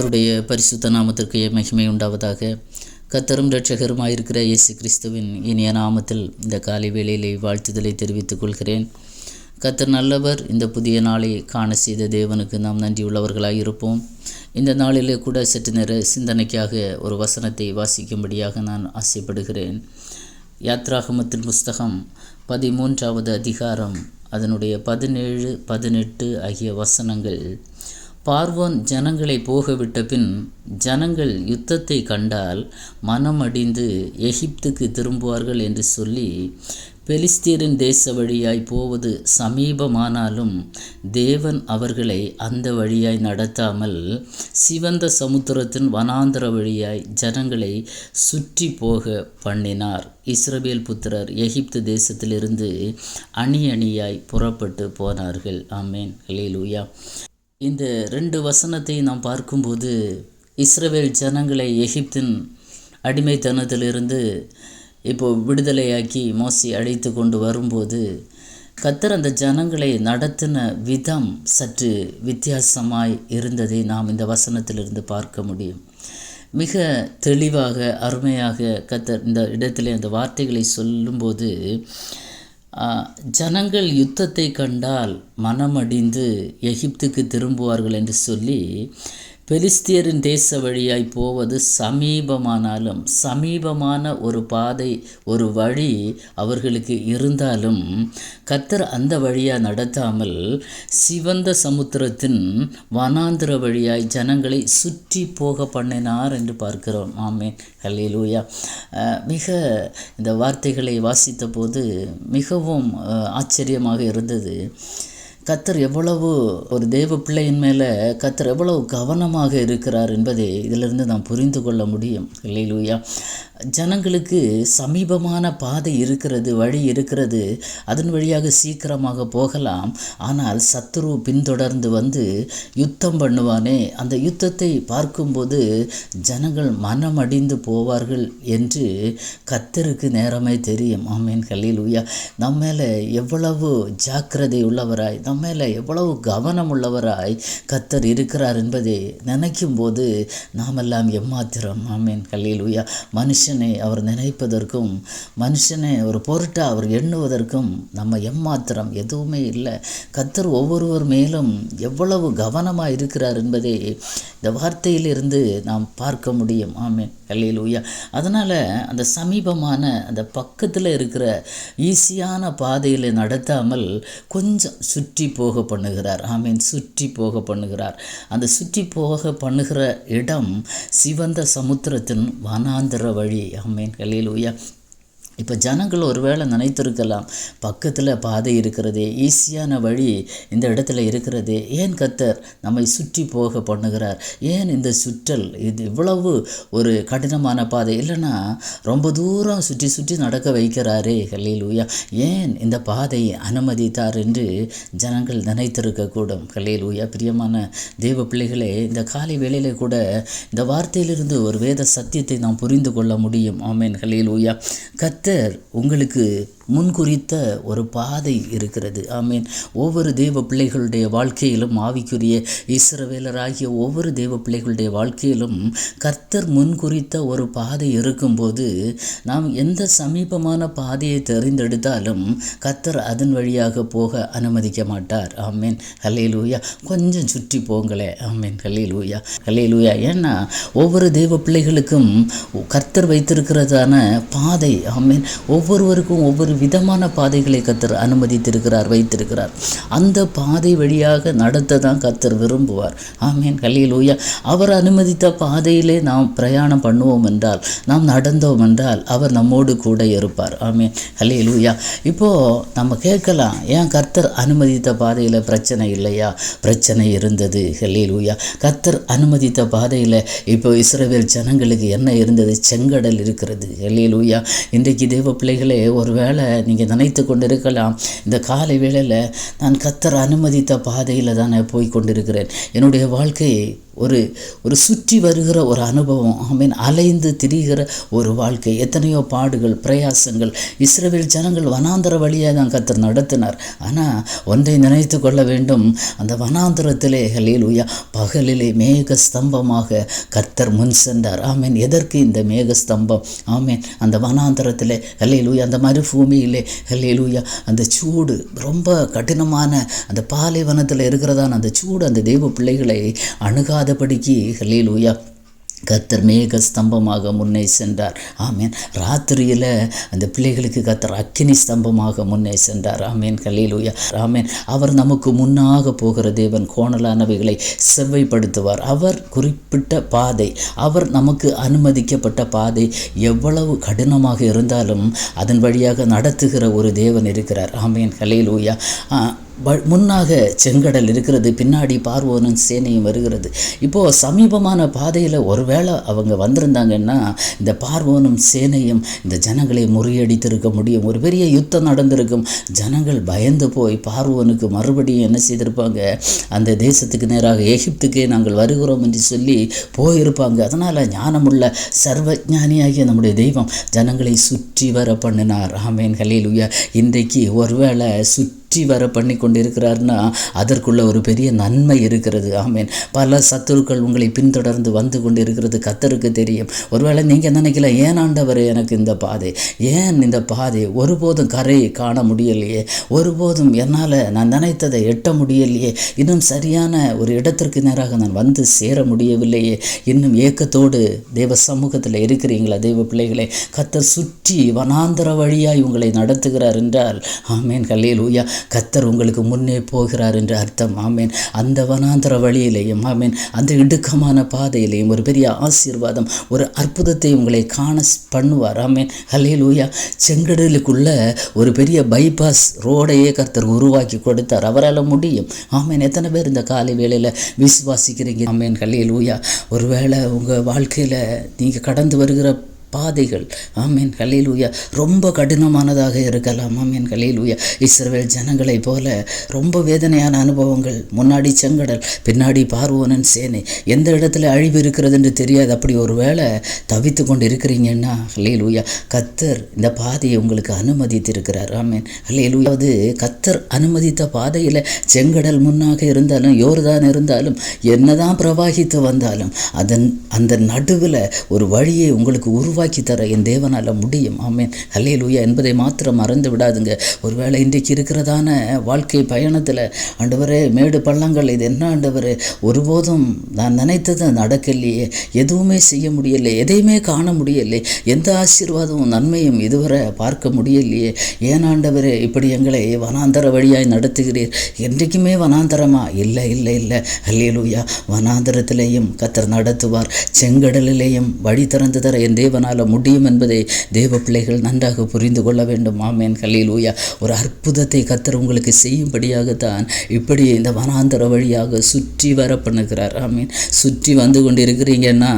கத்தருடைய பரிசுத்த நாமத்திற்கு மகிமை உண்டாவதாக. கத்தரும் இரட்சகருமாயிருக்கிற இயேசு கிறிஸ்துவின் இனிய நாமத்தில் இந்த காலை வேளையிலே வாழ்த்துதலை தெரிவித்துக் கொள்கிறேன். கத்தர் நல்லவர் இந்த புதிய நாளை காண செய்த தேவனுக்கு நாம் நன்றியுள்ளவர்களாக இருப்போம் இந்த நாளிலே கூட சற்று நேர சிந்தனைக்காக ஒரு வசனத்தை வாசிக்கும்படியாக நான் ஆசைப்படுகிறேன். யாத்ராகமத்தின் புஸ்தகம் பதிமூன்றாவது அதிகாரம் அதனுடைய பதினேழு பதினெட்டு ஆகிய வசனங்கள். பார்வோன் ஜனங்களை போகவிட்ட பின் ஜனங்கள் யுத்தத்தை கண்டால் மனமடிந்து எகிப்துக்கு திரும்புவார்கள் என்று சொல்லி பெலிஸ்தீரின் தேச வழியாய் போவது சமீபமானாலும் தேவன் அவர்களை அந்த வழியாய் நடத்தாமல் சிவந்த சமுத்திரத்தின் வனாந்தர வழியாய் ஜனங்களை சுற்றி போக பண்ணினார். இஸ்ரவேல் புத்திரர் எகிப்து தேசத்திலிருந்து அணி அணியாய் புறப்பட்டு போனார்கள். ஆமேன். ஹலேலூயா இந்த ரெண்டு வசனத்தை நாம் பார்க்கும்போது இஸ்ரவேல் ஜனங்களை எகிப்தின் அடிமைத்தனத்திலிருந்து இப்போ விடுதலையாக்கி மோசி அழைத்து கொண்டு வரும்போது கத்தர் அந்த ஜனங்களை நடத்தின விதம் சற்று வித்தியாசமாய் இருந்ததை நாம் இந்த வசனத்திலிருந்து பார்க்க முடியும். மிக தெளிவாக அருமையாக கத்தர் இந்த இடத்துல அந்த வார்த்தைகளை சொல்லும்போது ஜனங்கள் யுத்தத்தை கண்டால் மனமடிந்து எகிப்துக்கு திரும்புவார்கள் என்று சொல்லி பெலிஸ்தியரின் தேச வழியாய் போவது சமீபமானாலும் சமீபமான ஒரு பாதை ஒரு வழி அவர்களுக்கு இருந்தாலும் கத்தர் அந்த வழியாக நடத்தாமல் சிவந்த சமுத்திரத்தின் வனாந்திர வழியாய் ஜனங்களை சுற்றி போக பண்ணினார் என்று பார்க்கிறோம். ஆமே ஹல்லேலூயா. மிக இந்த வார்த்தைகளை வாசித்த போது மிகவும் ஆச்சரியமாக இருந்தது. கத்தர் எவ்வளவு ஒரு தேவ பிள்ளையின் மேலே கத்தர் எவ்வளவு கவனமாக இருக்கிறார் என்பதை இதிலிருந்து நாம் புரிந்து கொள்ள முடியும். இல்லையிலூயா ஜனங்களுக்கு சமீபமான பாதை இருக்கிறது வழி இருக்கிறது. அதன் வழியாக சீக்கிரமாக போகலாம். ஆனால் சத்ரு பின்தொடர்ந்து வந்து யுத்தம் பண்ணுவானே. அந்த யுத்தத்தை பார்க்கும்போது ஜனங்கள் மனம் அடிந்து போவார்கள் என்று கத்தருக்கு நேரமே தெரியும். ஆமீன். கல்லில் உயா நம்ம மேலே எவ்வளவு ஜாக்கிரதை உள்ளவராய் நம்ம மேலே எவ்வளவு கவனம் உள்ளவராய் கத்தர் இருக்கிறார் என்பதை நினைக்கும் போது நாமெல்லாம் எம்மாத்திரம். ஆமீன். கல்லில் உயா மனுஷனை அவர் நினைப்பதற்கும் மனுஷனை ஒரு பொருட்டாக அவர் எண்ணுவதற்கும் நம்ம எம்மாத்திரம் எதுவுமே இல்லை. கத்தர் ஒவ்வொருவர் மேலும் எவ்வளவு கவனமாக இருக்கிறார் என்பதை இந்த வார்த்தையிலிருந்து நாம் பார்க்க முடியும். ஆமீன். கல்லையில் உயா அதனால் அந்த சமீபமான அந்த பக்கத்தில் இருக்கிற ஈஸியான பாதையில் நடத்தாமல் கொஞ்சம் சுற்றி போக பண்ணுகிறார். ஐ மீன் சுற்றி போக பண்ணுகிறார். அந்த சுற்றி போக பண்ணுகிற இடம் சிவந்த சமுத்திரத்தின் வனாந்திர வழி. ஆமீன் கல்லையில் உயா இப்போ ஜனங்கள் ஒருவேளை நினைத்திருக்கலாம் பக்கத்தில் பாதை இருக்கிறதே ஈஸியான வழி இந்த இடத்துல இருக்கிறதே. ஏன் கத்தர் நம்மை சுற்றி போக பண்ணுகிறார்? ஏன் இந்த சுற்றல்? இது இவ்வளவு ஒரு கடினமான பாதை. இல்லைன்னா ரொம்ப தூரம் சுற்றி சுற்றி நடக்க வைக்கிறாரே. கல்லையிலூயா ஏன் இந்த பாதையை அனுமதித்தார் என்று ஜனங்கள் நினைத்திருக்கக்கூடும் கல்லையிலூயா பிரியமான தெய்வ பிள்ளைகளே இந்த காலை வேளையில் கூட இந்த வார்த்தையிலிருந்து ஒரு வேத சத்தியத்தை நாம் புரிந்து கொள்ள முடியும். ஆமேன். ஊயா கத்தர் கர்த்தர் உங்களுக்கு முன்குறித்த ஒரு பாதை இருக்கிறது. ஆமீன். ஒவ்வொரு தேவ பிள்ளைகளுடைய வாழ்க்கையிலும் ஆவிக்குரிய இஸ்ரவேலராகிய ஒவ்வொரு தேவ பிள்ளைகளுடைய வாழ்க்கையிலும் கர்த்தர் முன்குறித்த ஒரு பாதை இருக்கும்போது நாம் எந்த சமீபமான பாதையை தெரிந்தெடுத்தாலும் கர்த்தர் அதன் வழியாக போக அனுமதிக்க மாட்டார். ஆமீன். ஹல்லேலூயா. கொஞ்சம் சுற்றி போங்களே. ஆமீன். ஹல்லேலூயா. ஹல்லேலூயா. ஏன்னா ஒவ்வொரு தேவ பிள்ளைகளுக்கும் கர்த்தர் வைத்திருக்கிறதான பாதை. ஆமீன். ஒவ்வொருவருக்கும் ஒவ்வொரு விதமான பாதைகளை கத்தர் அனுமதித்திருக்கிறார் வைத்திருக்கிறார். அந்த பாதை வழியாக நடத்த தான் கத்தர் விரும்புவார். ஆமீன். கல்லியலூயா அவர் அனுமதித்த பாதையிலே நாம் பிரயாணம் பண்ணுவோம் என்றால் நாம் நடந்தோம் என்றால் அவர் நம்மோடு கூட இருப்பார். ஆமீன். கல்லியலூயா இப்போது நம்ம கேட்கலாம் ஏன் கர்த்தர் அனுமதித்த பாதையில் பிரச்சனை இல்லையா? பிரச்சனை இருந்தது. ஹல்லேலூயா. கர்த்தர் அனுமதித்த பாதையில் இப்போ இஸ்ரவேல் ஜனங்களுக்கு என்ன இருந்தது? செங்கடல் இருக்கிறது. ஹல்லேலூயா. இன்றைக்கு தேவ பிள்ளைகளே ஒருவேளை நீங்கள் நினைத்து கொண்டிருக்கலாம். இந்த காலை வேளையில் நான் கத்தர் அனுமதித்த பாதையில் தானே போய் கொண்டிருக்கிறேன். என்னுடைய வாழ்க்கையை ஒரு ஒரு சுற்றி வருகிற ஒரு அனுபவம் ஆமீன் அலைந்து திரிகிற ஒரு வாழ்க்கை. எத்தனையோ பாடுகள் பிரயாசங்கள் இஸ்ரவேல் ஜனங்கள் வனாந்தர வழியாக தான் கத்தர் நடத்தினார். ஆனால் ஒன்றை நினைத்து கொள்ள வேண்டும். அந்த வனாந்தரத்திலே உயா பகலிலே மேக ஸ்தம்பமாக கத்தர் முன் சென்றார். ஆமீன் எதற்கு இந்த மேக ஸ்தம்பம் ஆமீன் அந்த வனாந்தரத்திலே ஹலேலூயா அந்த மறுபூமியிலே ஹலேலூயா அந்த சூடு ரொம்ப கடினமான அந்த பாலைவனத்தில் இருக்கிறதான அந்த சூடு அந்த தெய்வ பிள்ளைகளை அணுகாத அணுகாதபடிக்கு ஹலேலூயா கத்தர் மேக ஸ்தம்பமாக முன்னே சென்றார். ஆமீன். ராத்திரியில் அந்த பிள்ளைகளுக்கு கத்தர் அக்கினி ஸ்தம்பமாக முன்னே சென்றார். ஆமீன். கலீலூயா ராமேன் அவர் நமக்கு முன்னாக போகிற தேவன் கோணலானவைகளை செவ்வைப்படுத்துவார். அவர் குறிப்பிட்ட பாதை அவர் நமக்கு அனுமதிக்கப்பட்ட பாதை எவ்வளவு கடினமாக இருந்தாலும் அதன் வழியாக நடத்துகிற ஒரு தேவன் இருக்கிறார். ஆமீன். கலீலூயா முன்னாக செங்கடல் இருக்கிறது பின்னாடி பார்வோனும் சேனையும் வருகிறது. இப்போது சமீபமான பாதையில் ஒருவேளை அவங்க வந்திருந்தாங்கன்னா இந்த பார்வோனும் சேனையும் இந்த ஜனங்களை முறியடித்திருக்க முடியும். ஒரு பெரிய யுத்தம் நடந்திருக்கும். ஜனங்கள் பயந்து போய் பார்வோனுக்கு மறுபடியும் என்ன செய்திருப்பாங்க? அந்த தேசத்துக்கு நேராக எகிப்துக்கே நாங்கள் வருகிறோம் என்று சொல்லி போயிருப்பாங்க. அதனால் ஞானமுள்ள சர்வஜானியாகிய நம்முடைய தெய்வம் ஜனங்களை சுற்றி வர பண்ணினார். ஆமேன். ஹல்லேலூயா இன்றைக்கு ஒருவேளை சுற்றி சுற்றி வர பண்ணி கொண்டிருக்கிறார்னா அதற்குள்ள ஒரு பெரிய நன்மை இருக்கிறது. ஆமேன். பல சத்துருக்கள் உங்களை பின்தொடர்ந்து வந்து கொண்டிருக்கிறது கத்தருக்கு தெரியும். ஒருவேளை நீங்கள் நினைக்கல ஏன் ஆண்டவரே எனக்கு இந்த பாதை? ஏன் இந்த பாதை? ஒருபோதும் கரையை காண முடியலையே. ஒருபோதும் என்னால் நான் நினைத்ததை எட்ட முடியலையே. இன்னும் சரியான ஒரு இடத்திற்கு நேராக நான் வந்து சேர முடியவில்லையே. இன்னும் ஏக்கத்தோடு தேவ சமூகத்தில் இருக்கிறீங்களா தெய்வ பிள்ளைகளை? கத்தர் சுற்றி வனாந்தர வழியாய் உங்களை நடத்துகிறார் என்றால் ஆமேன் கல்லையில் ஊயா கத்தர் உங்களுக்கு முன்னே போகிறார் என்று அர்த்தம். ஆமேன். அந்த வனாந்தர வழியிலேயும் ஆமேன். அந்த இடுக்கமான பாதையிலேயும் ஒரு பெரிய ஆசீர்வாதம் ஒரு அற்புதத்தை உங்களை காண பண்ணுவார். ஆமேன். ஹலே ஊயா செங்கடலுக்குள்ள ஒரு பெரிய பைபாஸ் ரோடையே கர்த்தர் உருவாக்கி கொடுத்தார். அவரால் முடியும். ஆமேன். எத்தனை பேர் இந்த காலை வேளையில் விசுவாசிக்கிறீங்க? ஆமேன். ஹலே லூயா ஒருவேளை உங்கள் வாழ்க்கையில் நீங்கள் கடந்து வருகிற பாதைகள். ஆமீன். கலீலூயா ரொம்ப கடினமானதாக இருக்கலாம். ஆமீன். கலீலூயா இஸ்ரவேல் ஜனங்களைப் போல ரொம்ப வேதனையான அனுபவங்கள். முன்னாடி செங்கடல் பின்னாடி பார்வோனன் சேனை. எந்த இடத்துல அழிவு இருக்கிறது என்று தெரியாது. அப்படி ஒரு வேளை தவித்து கொண்டு இருக்கிறீங்கன்னா ஹல்லேலூயா கத்தர் இந்த பாதையை உங்களுக்கு அனுமதித்திருக்கிறார். ஆமீன். ஹல்லேலூயா அது கத்தர் அனுமதித்த பாதையில் செங்கடல் முன்னாக இருந்தாலும் யோர்தான் இருந்தாலும் என்னதான் பிரவாகித்து வந்தாலும் அதன் அந்த நடுவில் ஒரு வழியை உங்களுக்கு உருவாக்கி தர என் தேவனால் முடியும். ஆமேன். ஹல்லேலூயா என்பதை மாத்திரம் மறந்து விடாதுங்க. ஒருவேளை இன்றைக்கு இருக்கிறதான வாழ்க்கை பயணத்தில் ஆண்டவரே மேடு பள்ளங்கள் இது என்ன ஆண்டவர்? ஒருபோதும் நான் நினைத்தது நடக்கலையே. எதுவுமே செய்ய முடியலை. எதையுமே காண முடியலை. எந்த ஆசீர்வாதமும் நன்மையும் இதுவரை பார்க்க முடியலையே. ஏன் இப்படி எங்களை வனாந்தர வழியாய் நடத்துகிறீர்? என்றைக்குமே வனாந்தரமா? இல்லை இல்லை இல்லை. அல்லேலூயா. வனாந்தரத்திலேயும் கத்தர் நடத்துவார். செங்கடலிலேயும் வழி திறந்து தர என் தேவனால் முடியும் என்பதை தேவ பிள்ளைகள் நன்றாக புரிந்து கொள்ள வேண்டும். ஆமேன். ஹல்லேலூயா ஒரு அற்புதத்தை கத்தர் உங்களுக்கு செய்யும்படியாகத்தான் இப்படி இந்த வனாந்தர வழியாக சுற்றி வர பண்ணுகிறார் ஆமீன். சுற்றி வந்து கொண்டு இருக்கிறீங்கன்னா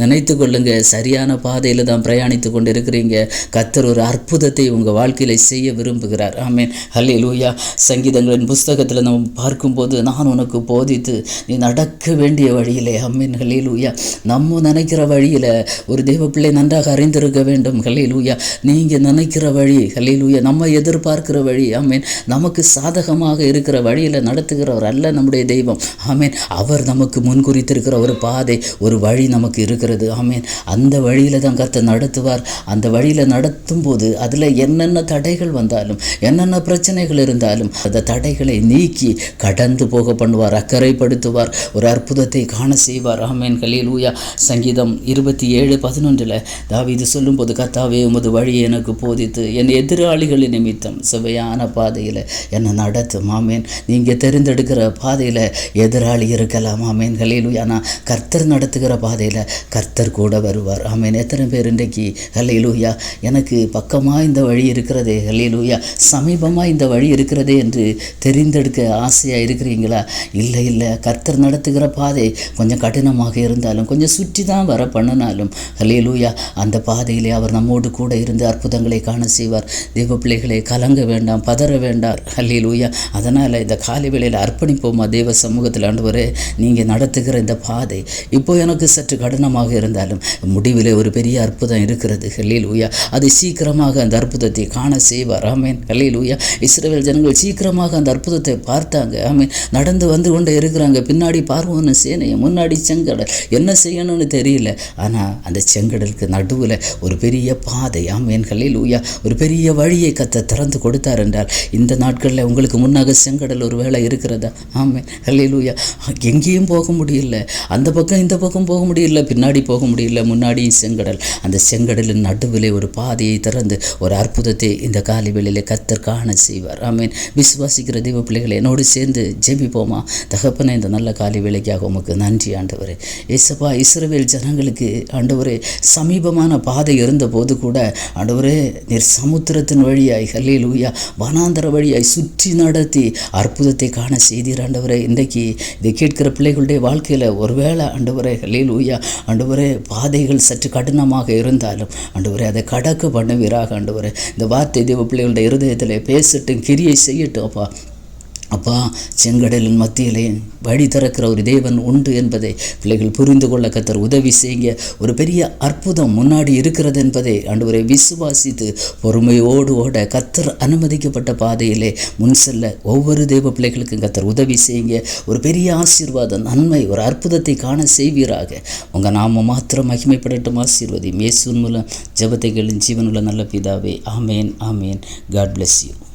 நினைத்து கொள்ளுங்க. சரியான பாதையில் தான் பிரயாணித்து கொண்டு இருக்கிறீங்க கத்தர் ஒரு அற்புதத்தை உங்கள் வாழ்க்கையில் செய்ய விரும்புகிறார். ஆமீன். ஹல்லே லூயா சங்கீதங்களின் புஸ்தகத்தில் நம்ம பார்க்கும்போது நான் உனக்கு போதித்து நீ நடக்க வேண்டிய வழியிலே. அம்மீன் ஹல்லே லூயா நம்ம நினைக்கிற வழியில் ஒரு தெய்வ பிள்ளை நன்றாக அறிந்திருக்க வேண்டும். ஹல்லே நீங்கள் நினைக்கிற வழி ஹல்லே நம்ம எதிர்பார்க்கிற வழி ஆமீன். நமக்கு சாதகமாக இருக்கிற வழியில் நடத்துகிறவர் அல்ல நம்முடைய தெய்வம். ஆமீன். அவர் நமக்கு முன்குறித்திருக்கிற ஒரு பாதை ஒரு வழி நமக்கு இருக்கிறது. ஆமீன். அந்த வழியில் தான் கர்த்தர் நடத்துவார். அந்த வழியில் நடத்தும் போது அதில் என்னென்ன தடைகள் வந்தாலும் என்னென்ன பிரச்சனைகள் இருந்தாலும் அந்த தடைகளை நீக்கி கடந்து போக பண்ணுவார் அக்கறைப்படுத்துவார் ஒரு அற்புதத்தை காண செய்வார். ஆமேன். கலீல் சங்கீதம் இருபத்தி ஏழு பதினொன்றில் தாவீது சொல்லும்போது கத்தாவே உமது வழியை எனக்கு போதித்து என் எதிராளிகளின் நிமித்தம் சுவையான பாதையில் என்னை நடத்தும். ஆமேன். நீங்கள் தெரிந்தெடுக்கிற பாதையில் எதிராளி இருக்கலாம். ஆமேன். கலையிலுயா நான் கர்த்தர் நடத்துகிற பாதையில் கர்த்தர் கூட வருவார். ஆமேன். எத்தனை பேர் இன்றைக்கு ஹல்லேலூயா எனக்கு பக்கமாக இந்த வழி இருக்கிறதே ஹல்லேலூயா சமீபமாக இந்த வழி இருக்கிறதே என்று தெரிந்தெடுக்க ஆசையாக இருக்கிறீங்களா? இல்லை இல்லை. கர்த்தர் நடத்துகிற பாதை கொஞ்சம் கடினமாக இருந்தாலும் கொஞ்சம் சுற்றி தான் வர பண்ணினாலும் ஹல்லேலூயா அந்த பாதையிலே அவர் நம்மோடு கூட இருந்து அற்புதங்களை காண செய்வார். தெய்வ பிள்ளைகளை கலங்க வேண்டாம் பதற வேண்டாம். ஹல்லேலூயா. அதனால் இந்த காலை வேளையில் அர்ப்பணிப்போமா தேவ சமூகத்தில் ஆண்டவரே நீங்கள் நடத்துகிற இந்த பாதை இப்போ எனக்கு சற்று கடினமாக இருந்தாலும் முடிவில் ஒரு பெரிய அற்புதம் இருக்கிறது. ஹல்லேலூயா. அது சீக்கிரமாக அந்த அற்புதத்தை காண செய்வார். ஆமேன். ஹல்லேலூயா. இஸ்ரேல் ஜனங்கள் சீக்கிரமாக அந்த அற்புதத்தை பார்த்தாங்க. ஆமேன். நடந்து வந்து கொண்டே இருக்கிறாங்க. பின்னாடி பார்வோன்னு சேனையை முன்னாடி செங்கடல். என்ன செய்யணும்னு தெரியல. ஆனால் அந்த செங்கடலுக்கு நடுவில் ஒரு பெரிய பாதை. ஆமேன். லூயா ஒரு பெரிய வழியை கத்த திறந்து கொடுத்தார் என்றால் இந்த நாட்களில் உங்களுக்கு முன்னாக செங்கடல் ஒரு வேலை இருக்கிறதா? ஆமேன். ஹல்லேலூயா எங்கேயும் போக முடியல. அந்த பக்கம் இந்த பக்கம் போக முடியல. பின்னாடி போக முடியல. முன்னாடியும் செங்கடல். அந்த செங்கடலின் நடுவிலே ஒரு பாதையை திறந்து ஒரு அற்புதத்தை இந்த காலை வேளையிலே கத்தர் காண செய்வார். ஆமீன். விசுவாசிக்கிற தெய்வ பிள்ளைகளை என்னோடு சேர்ந்து ஜெபிப்போமா? தகப்பனை இந்த நல்ல காலை வேலைக்காக உமக்கு நன்றி ஆண்டவர். ஏசப்பா இஸ்ரவேல் ஜனங்களுக்கு ஆண்டவர் சமீப சமீபமான பாதை இருந்தபோது கூட ஆண்டவரே நீர் சமுத்திரத்தின் வழியாய் ஹல்லேலூயா வனாந்தர வழியாய் சுற்றி நடத்தி அற்புதத்தை காண செய்தீர் ஆண்டவரே. இன்றைக்கு இதை கேட்கிற பிள்ளைகளுடைய வாழ்க்கையில் ஒருவேளை ஆண்டவரே ஹல்லேலூயா ஆண்டவரே பாதைகள் சற்று கடினமாக இருந்தாலும் ஆண்டவரே அதை கடக்க பண்ணுவீராக ஆண்டவரே. இந்த வார்த்தை தேவ பிள்ளைகளுடைய இருதயத்தில் பேசட்டும் கிரியை செய்யட்டும் அப்பா. அப்பா செங்கடலின் மத்தியிலே வழி திறக்கிற ஒரு தேவன் உண்டு என்பதை பிள்ளைகள் புரிந்து கொள்ள கத்தர் உதவி செய்யுங்க. ஒரு பெரிய அற்புதம் முன்னாடி இருக்கிறது என்பதை ஆண்டவரை விசுவாசித்து பொறுமையோடு ஓட கத்தர் அனுமதிக்கப்பட்ட பாதையிலே முன் செல்ல ஒவ்வொரு தேவ பிள்ளைகளுக்கும் கத்தர் உதவி செய்யுங்க. ஒரு பெரிய ஆசீர்வாதம் நன்மை ஒரு அற்புதத்தை காண செய்வீராக. உங்கள் நாம மாத்திரம் மகிமைப்படட்டும் ஆசீர்வதி மேசூன் மூலம் ஜபத்தைகளின் ஜீவனுள்ள நல்ல பிதாவே ஆமேன் ஆமேன். God bless you